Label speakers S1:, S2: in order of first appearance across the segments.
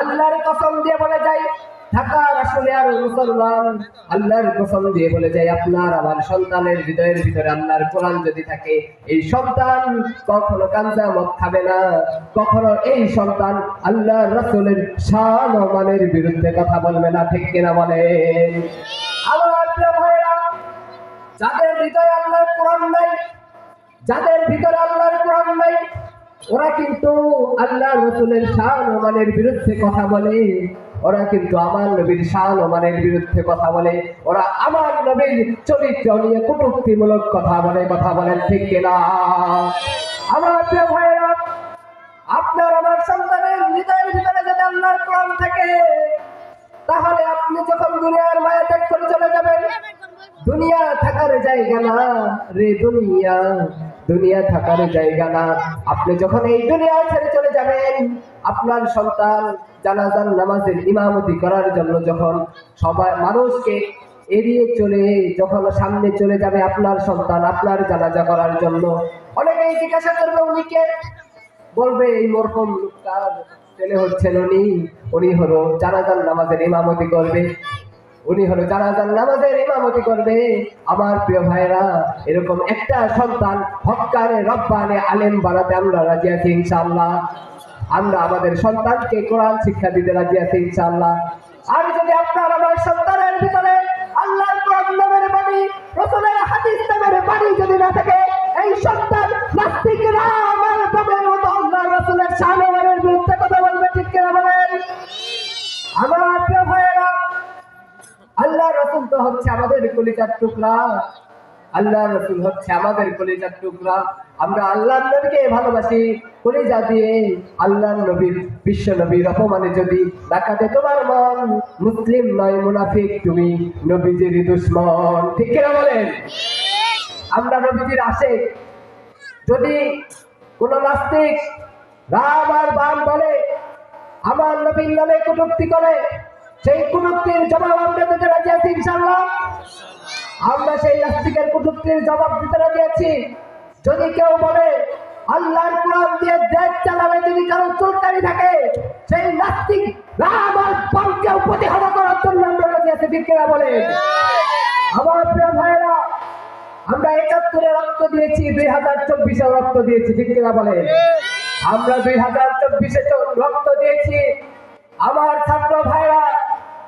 S1: আল্লাহর কসম দিয়ে বলে যাই ঢাকার আসলে আর মুসলমান আল্লাহর কসম দিয়ে বলে যাই, আপনার, আমার সন্তানের হৃদয়ের ভিতরে আল্লাহর কোরআন যদি থাকে, এই সন্তান কখনো কাঞ্জা মদ খাবে না। কখনো এই সন্তান আল্লাহ রসুলের শান ও বিরুদ্ধে কথা বলবে না, ঠিক কিনা বলেন আমার ভাইরা যাদের হৃদয়ে আল্লাহর কোরআন নাই, যাদের ভিতরে আল্লাহর কোরআন নাই ওরা কিন্তু আল্লাহ রসুলের শান ওমানের বিরুদ্ধে কথা বলে। ওরা কিন্তু আমার নবীর শান ওমানের বিরুদ্ধে কথা বলে। ওরা আমার নবীর চরিত্র নিয়ে কটুক্তিমূলক কথা বলে, কথা বলেন ঠিক কিনা? আমার প্রিয় ভাইরা আপনার আমার সন্তানের হৃদয়ের ভিতরে যদি আল্লাহর কোরআন থাকে, তাহলে আপনি যখন দুনিয়ার মায়া ত্যাগ করে চলে যাবেন, দুনিয়া থাকার জায়গা না রে দুনিয়া। দুনিয়া থাকার জায়গা না। আপনি যখন এই দুনিয়া ছেড়ে চলে যাবেন, আপনার সন্তান জানাজান নামাজের ইমামতি করার জন্য যখন সবাই মানুষকে এড়িয়ে চলে, যখন সামনে চলে যাবে আপনার সন্তান, আপনার জানাজা করার জন্য, অনেকেই জিজ্ঞাসা করবে উনিকে বলবে, এই মরকম লোকটার ছেলে হচ্ছেন উনি। উনি হলো জানাজান নামাজের ইমামতি করবে। উনি হলো জানাজান নামাজের ইমামতি করবে। আমার প্রিয় ভাইরা এরকম একটা সন্তান হকারে রব্বানে আলেম বানাতে আমরা রাজি আছি ইনশাআল্লাহ। আমরা আমাদের সন্তানকে কোরআন শিক্ষা দিতে রাজি আছি ইনশাআল্লাহ। কলিজার টুকরা আল্লাহ রসুল হচ্ছে আমাদের কলিজার টুকরা। আমরা আল্লাহ নবীকে ভালোবাসি, কলিজা দিয়ে আল্লাহ নবীর, বিশ্ব নবীর অপমানে যদি ডাকাতে তোমার মন মুসলিম নয়, মুনাফিক, তুমি নবীজির দুশ্মন। ঠিক কিনা বলেন? আমরা নবীজির আসে যদি কোন নাস্তিক রাম আর বাম বলে, আমার নবীর নামে কটূক্তি করে, সেই কটূক্তির জবাব আমরা দিতে রাজি আছি ইনশাল্লাহ আমরা সেই নাস্তিকের কটূক্তির জবাব দিতে আছি। যদি কেউ বলে, আল্লাহর কোরআন দিয়ে দেশ চালাবে যদি কারও চুলকানি থাকে, সেই নাস্তিক আর বামকে প্রতিহত করার জন্য আমরা আছি। ঠিক বলে আমার প্রিয় ভাইরা আমরা একাত্তরে রক্ত দিয়েছি, দুই হাজার চব্বিশে রক্ত দিয়েছি কিনা বলে আমরা দুই হাজার চব্বিশে রক্ত দিয়েছি। আমার ছাত্র ভাইরা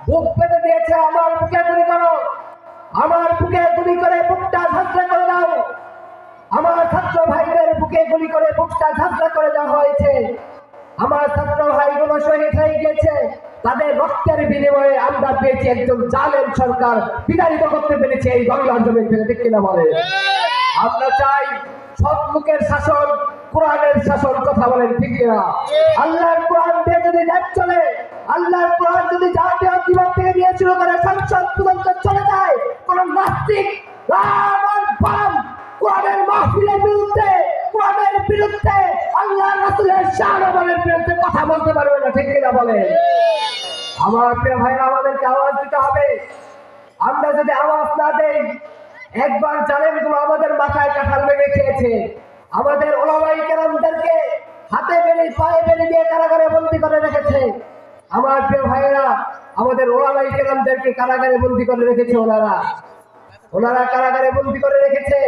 S1: বুক পেতে দিয়েছে, আমার বুকে গুলি করো। আমার বুকে গুলি করে বুকটা ঝাঁকড়া করে দাও। আমার ছাত্র ভাইদের বুকে গুলি করে বুকটা ঝাঁকড়া করে দেওয়া হয়েছে। আমার ছাত্র ভাইগুলো শহীদ হয়ে গেছে তাদের রক্তের বিনিময়ে আমরা পেয়েছি একজন জালেম সরকার। বিতাড়িত করতে পেরেছি এই বাংলার জমি থেকে ঠিক না বলে। আমরা চাই সৎ লোকের শাসন কোরআনের শাসন কথা বলেন ঠিক না আল্লাহর কোরআন দিয়ে যদি দেশ চলে আল্লাহর কোরআন যদি জাতীয় জীবন থেকে নিয়ে শুরু করে সংসদ পর্যন্ত চলে যায় কোন নাস্তিক রাম আর বাম কোরআনের মাহফিলের বিরুদ্ধে কোরআনের বিরুদ্ধে আল্লাহ রাসূলের শাহনগরের বিরুদ্ধে কথা বলতে পারবে না ঠিক কিনা বলেন? আমার প্রিয় ভাইরা আমাদেরকে আওয়াজ দিতে হবে। আমরা যদি আওয়াজ না দেই একবার জানেনগুলো আমাদের মাথায় কাঁঠাল বেড়ে খেয়েছে? আমাদের ওলামাই কেরামদেরকে হাতে বেড়ে পায়ে বেড়ে দিয়ে কারাগারে বন্দি করে রেখেছে। আমার প্রিয় ভাইয়েরা, আমাদের ওলামাই কেরামদেরকে কারাগারে বন্দি করে রেখেছে ওনারা। ওনারা কারাগারে বন্দি করে রেখেছে।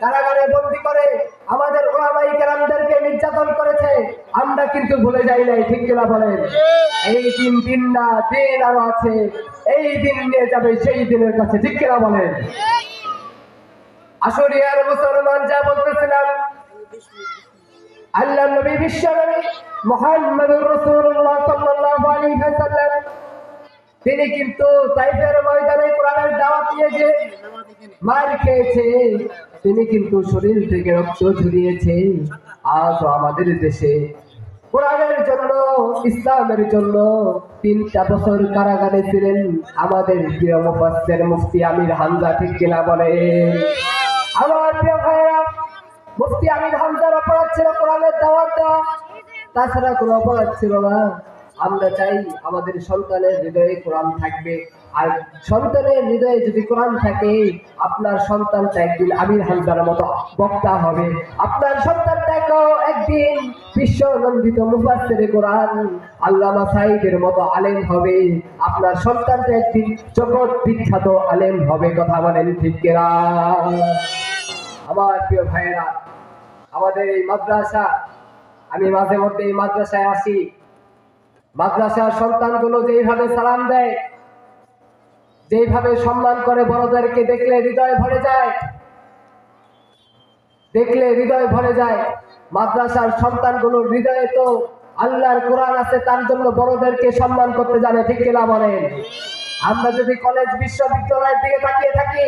S1: কারাগারে বন্দি করে আমাদের ওলামাই কেরামদেরকে নির্যাতন করেছে। আমরা কিন্তু ভুলে যাই নাই, ঠিক কিনা বলেন? এই দিন দিন না, দিন আরও আছে। এই দিন নিয়ে যাবে, সেই দিনের কাছে, ঠিক কিনা বলেন? আসরিয়ার মুসলমান যা বলতেছিলাম, আল্লাহ নবী বিশ্ব নবী মোহাম্মদুর রাসূলুল্লাহ সাল্লাল্লাহু আলাইহি ওয়াসাল্লাম, তিনি কিন্তু তাইফের ময়দানে কোরআনের দাওয়াত মার খেয়েছে, তিনি কিন্তু শরীর থেকে রক্ত ঝরিয়েছে। আজও আমাদের দেশে কোরআনের জন্য, ইসলামের জন্য বছর কারাগারে ছিলেন আমাদের প্রিয় মুফাসসির মুফতি আমির হামজা, ঠিক কিনা বলে তাছাড়া কোনো আমরা চাই আমাদের সন্তানের হৃদয়ে কোরআন থাকবে। আর সন্তানের হৃদয়ে যদি কোরআন থাকে, আপনার সন্তানটা একদিন আমির হামদার মতো বক্তা হবে। আপনার সন্তানটাকেও একদিন বিশ্ব নন্দিত মুফাসসিরে কোরআন আল্লামা সাইদের মতো আলেম হবে। আপনার সন্তানটা একদিন জগৎ বিখ্যাত আলেম হবে, কথা বলেন ঠিক কিনা? আমার প্রিয় ভাইয়েরা, আমাদের এই মাদ্রাসা, আমি মাঝে মধ্যে এই মাদ্রাসায় আসি। মাদ্রাসার সন্তানগুলো যেইভাবে সালাম দেয়, যেইভাবে সম্মান করে বড়দেরকে দেখলে হৃদয় ভরে যায়, দেখলে হৃদয় ভরে যায়, মাদ্রাসার সন্তানগুলোর হৃদয়ে তো আল্লাহর কোরআন আছে, তার জন্য বড়দেরকে সম্মান করতে জানে, ঠিক কিনা বলেন? আমরা যদি কলেজ, বিশ্ববিদ্যালয়ের দিকে তাকিয়ে থাকি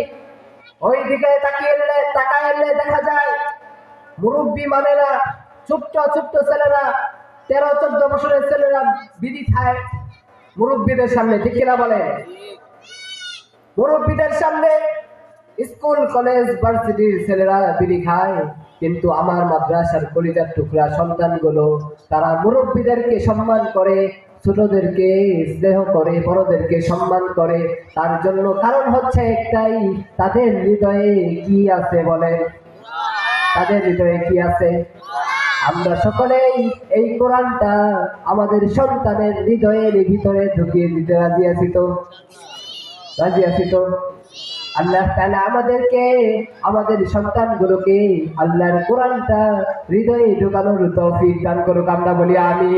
S1: ওই দিকে তাকিয়ে এলে, তাকায় এলে দেখা যায়, মুরব্বী মানে না ছোট্ট ছোট্ট ছেলেরা, তেরো চোদ্দ বছরের ছেলেরা বিড়ি খায় মুরব্বীদের সামনে, ঠিক কিনা বলে মুরব্বীদের সামনে স্কুল, কলেজ, ভার্সিটির ছেলেরা বিড়ি খায়, কিন্তু আমার মাদ্রাসার কলিজার টুকরা সন্তানগুলো, তারা মুরব্বীদেরকে সম্মান করে ছোটদেরকে স্নেহ করে, বড়দেরকে সম্মান করে, তার জন্য কারণ হচ্ছে একটাই, তাদের হৃদয়ে কি আছে বলেন? তাদের হৃদয়ে কি আছে? আমরা সকলেই এই কোরআনটা আমাদের সন্তানের হৃদয়ের ভিতরে ঢুকিয়ে দিতে রাজি আছি তো? রাজি আছি তো? আল্লাহ তাআলা আমাদেরকে, আমাদের সন্তানগুলোকে আল্লাহর কোরআনটা হৃদয়ে ঢুকানোর তৌফিক দান করুক, আমরা বলি আমি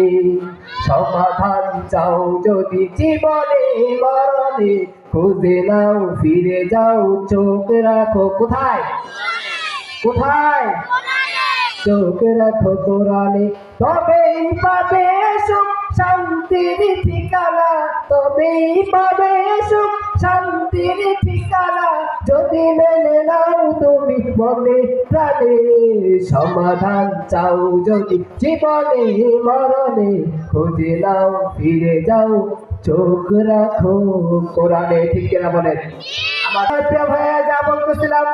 S1: সমাধান চাও যদি জীবনে, মরণে খুঁজে নাও, ফিরে যাও, চোখ রাখো কোথায়? কোথায়? চোখ রাখো কোরআনে। তবেই পাবে সুখ, শান্তির ঠিকানা, তবেই পাবে সুখ শান্তির ঠিকানা যদি মেনে নাও তুমি মনে প্রাণে, সমাধান চাও যদি জীবনে মরণে, খুঁজে নাও, ফিরে যাও, চোখ রাখো, কোরআনে ঠিক কিনা বলেন? আমার প্রিয় ভাইয়া, যা বলতেছিলাম,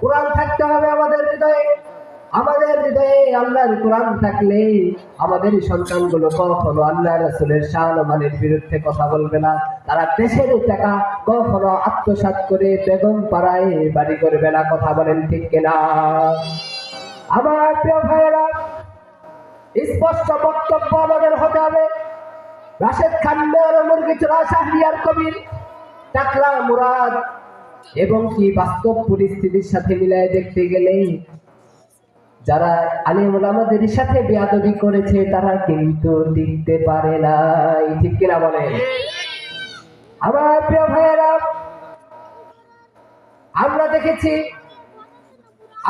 S1: কোরআন থাকতে হবে আমাদের হৃদয়ে। আমাদের হৃদয়ে আল্লাহর কোরআন থাকলে আমাদের সন্তানগুলো কখনো আল্লাহ রসুলের শান মানের বিরুদ্ধে কথা বলবে না। তারা দেশের টাকা কখনো আত্মসাৎ করে বেগম পাড়ায় বাড়ি করবে না, কথা বলেন ঠিক কিনা? আমার প্রিয় ভাইয়েরা, স্পষ্ট বক্তব্য আমাদের হতে হবে। রাশেদ খান মেয়র মুরগি চোরা শাহরিয়ার কবির, টাকলা মুরাদ, এবং কি বাস্তব পরিস্থিতির সাথে মিলায় দেখতে গেলে যারা আলিমুল আমাদের সাথে বেয়াদবি করেছে, তারা কিন্তু টিকতে পারে নাই। ঠিক কিনা বলে আমার প্রিয় ভাইয়েরা, আমরা দেখেছি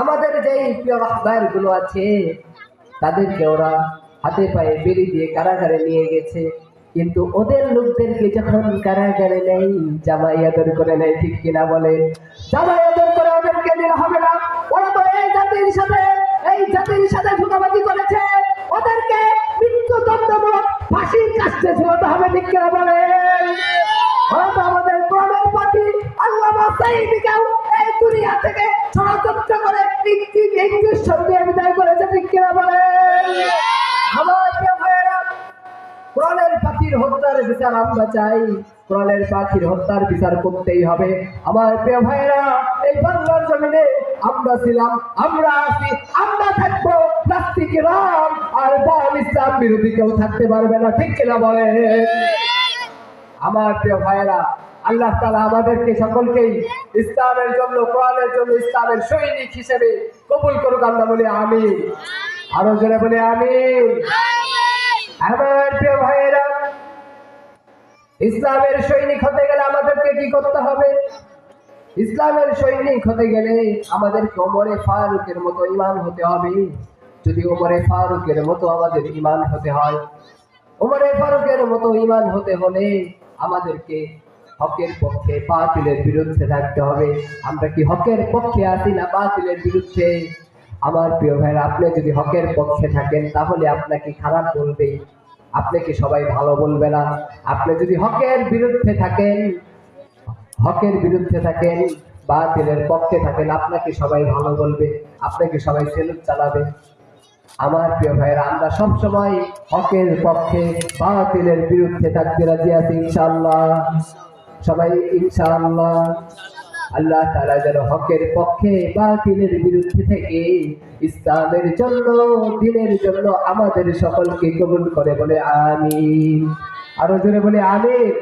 S1: আমাদের যেই প্রিয় রাহবারগুলো আছে, তাদেরকে ওরা হাতে পায়ে বেরি দিয়ে কারাগারে নিয়ে গেছে। কিন্তু ওদের লোকদেরকে যখন কারাগারে নেই জামাই আদর করে নেয়, ঠিক কিনা বলে জামাই আদর করে ওদেরকে নিয়ে হবে না। ওরা তো এই জাতির সাথে এই জাতির সাথে ধোকাবাজি করেছে। ওদেরকে মৃত্যু দণ্ডমূলক ফাঁসির কাছে ঝুলাতে হবে হয়তো আমাদের আল্লামা সাইদিকেও এই থেকে করে ইংলিশ বিদায় করেছে, ঠিক কিনা বলে আমার প্রিয় ভাইয়েরা, কোরআনের পাখির আমরা চাই। কোরআনের পাখির হত্যার বিচার করতেই হবে। আমার প্রিয় ভাইয়েরা এই বাংলার জমিনে আমরা ছিলাম আমরা আছি আমরা থাকব নাস্তিক রাম আর বাল ইসলাম বিরোধী কেউ থাকতে পারবে না ঠিক কিনা বলে আমার প্রিয় ভাইয়েরা আল্লাহ তালা আমাদেরকে সকলকেই ইসলামের জন্য কোরআনের জন্য ইসলামের সৈনিক হিসেবে কবুল করুক আমরা বলি আমি আরও জোরে বলি আমি আমার প্রিয় ভাইয়েরা ইসলামের সৈনিক হতে গেলে আমাদেরকে কি করতে হবে? ইসলামের সৈনিক হতে গেলে আমাদেরকে ওমরে ফারুকের মতো ইমান হতে হবে। যদি ওমরে ফারুকের মতো আমাদের ইমান হতে হয়, ওমরে ফারুকের মতো ইমান হতে হলে আমাদেরকে হকের পক্ষে বাতিলের বিরুদ্ধে থাকতে হবে। আমরা কি হকের পক্ষে আছি না বাতিলের বিরুদ্ধে? আমার প্রিয় ভাইরা, আপনি যদি হকের পক্ষে থাকেন, তাহলে আপনাকে খারাপ বলবে আপনাকে সবাই ভালো বলবে না? আপনি যদি হকের বিরুদ্ধে থাকেন, হকের বিরুদ্ধে থাকেন, বা বাতিলের পক্ষে থাকেন আপনাকে সবাই ভালো বলবে? আপনাকে সবাই সেলুট চালাবে? আমার প্রিয় ভাইয়েরা, আমরা সবসময় হকের পক্ষে বাতিলের বিরুদ্ধে থাকতে রাজি আছি, ইনশাআল্লাহ। সবাই, ইনশাআল্লাহ। আল্লাহ তারা যেন হকের পক্ষে বাতিলের বিরুদ্ধে থেকে ইসলামের জন্য, দিনের জন্য আমাদের সকলকে কবুল করে বলে আমি আরও জোরে বলে আমিন।